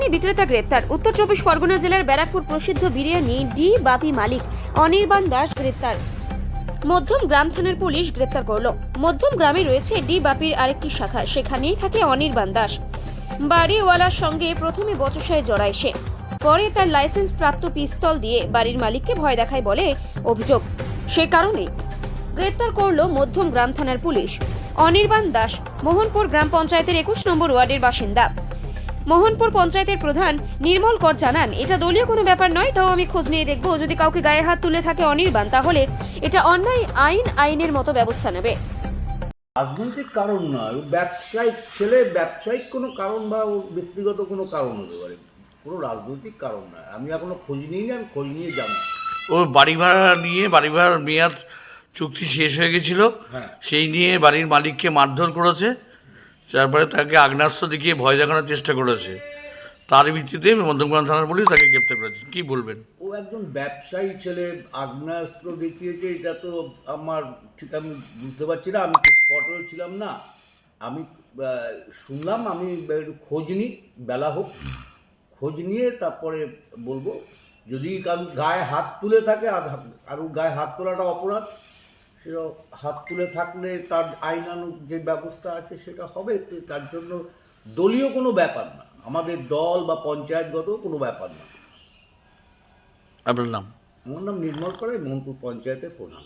বিরিয়ানি বিক্রেতা গ্রেপ্তার। উত্তর চব্বিশ পরগনা জেলার ব্যারাকপুর প্রসিদ্ধ বিরিয়ানি ডি বাপি মালিক, অনির্বাণ দাস গ্রেপ্তার। মধ্যম গ্রাম থানার পুলিশ গ্রেপ্তার করল। মধ্যম গ্রামে রয়েছে ডি বাপির আরেকটি শাখা, সেখানেই থাকে অনির্বাণ দাস। বাড়িওয়ালার সঙ্গে প্রথমে বচসায় জড়ায় সে। পরে তার লাইসেন্স প্রাপ্ত পিস্তল দিয়ে বাড়ির মালিককে ভয় দেখায় বলে অভিযোগ। সে কারণে গ্রেপ্তার করল মধ্যম গ্রাম থানার পুলিশ। অনির্বাণ দাস, মোহনপুর গ্রাম পঞ্চায়েতের একুশ নম্বর ওয়ার্ডের বাসিন্দা। মোহনপুর পঞ্চায়েতের প্রধান নির্মল কর জানান এটা দলীয় কোনো ব্যাপার নয় তাও আমি খোঁজ নিয়ে দেখব। যদি কাউকে গায়ে হাত তুলে থাকে অনির্বাণ তাহলে এটা অন্যায় আইন আইনের মতো ব্যবস্থা নেবে। রাজনৈতিক কারণ নয় ব্যবসায়িক ছেলে ব্যবসায়িক কোনো কারণ বা ওর ব্যক্তিগত কোনো কারণ হতে পারে। কোনো রাজনৈতিক কারণ নয়। আমি এখনও খোঁজ নিইনি আমি খোঁজ নিয়ে জানি। ওর বাড়ি ভাড়া নিয়ে বাড়ি ভাড়ার মেয়াদ চুক্তি শেষ হয়ে গেছিল। হ্যাঁ। সেই নিয়ে বাড়ির মালিককে মারধর করেছে। তারপরে তাকে আগ্নাস্ত্র দেখিয়ে ভয় দেখানোর চেষ্টা করেছে। তার ভিত্তিতে মধ্যমগ্রাম থানার পুলিশ তাকে গ্রেপ্তার করেছে। কি বলবেন? ও একজন ব্যবসায়ী ছেলে, আগ্নেয়াস্ত্র দেখিয়েছে, এটা তো আমার ঠিক আমি বুঝতে পারছি না, আমি স্পটেও ছিলাম না। আমি শুনলাম, আমি একটু খোঁজ নিই বেলা হোক, খোঁজ নিয়ে তারপরে বলব। যদি কারও গায়ে হাত তুলে থাকে, আর কারও গায়ে হাত তোলাটা অপরাধ সেটা হাত তুলে থাকলে তার আইনানুক যে ব্যবস্থা আছে সেটা হবে তার জন্য দলীয় কোনো ব্যাপার না। আমাদের দল বা পঞ্চায়েতগত কোনো ব্যাপার না। আপনার নাম? আমার নাম নির্মল করে মোহনপুর পঞ্চায়েতের প্রধান।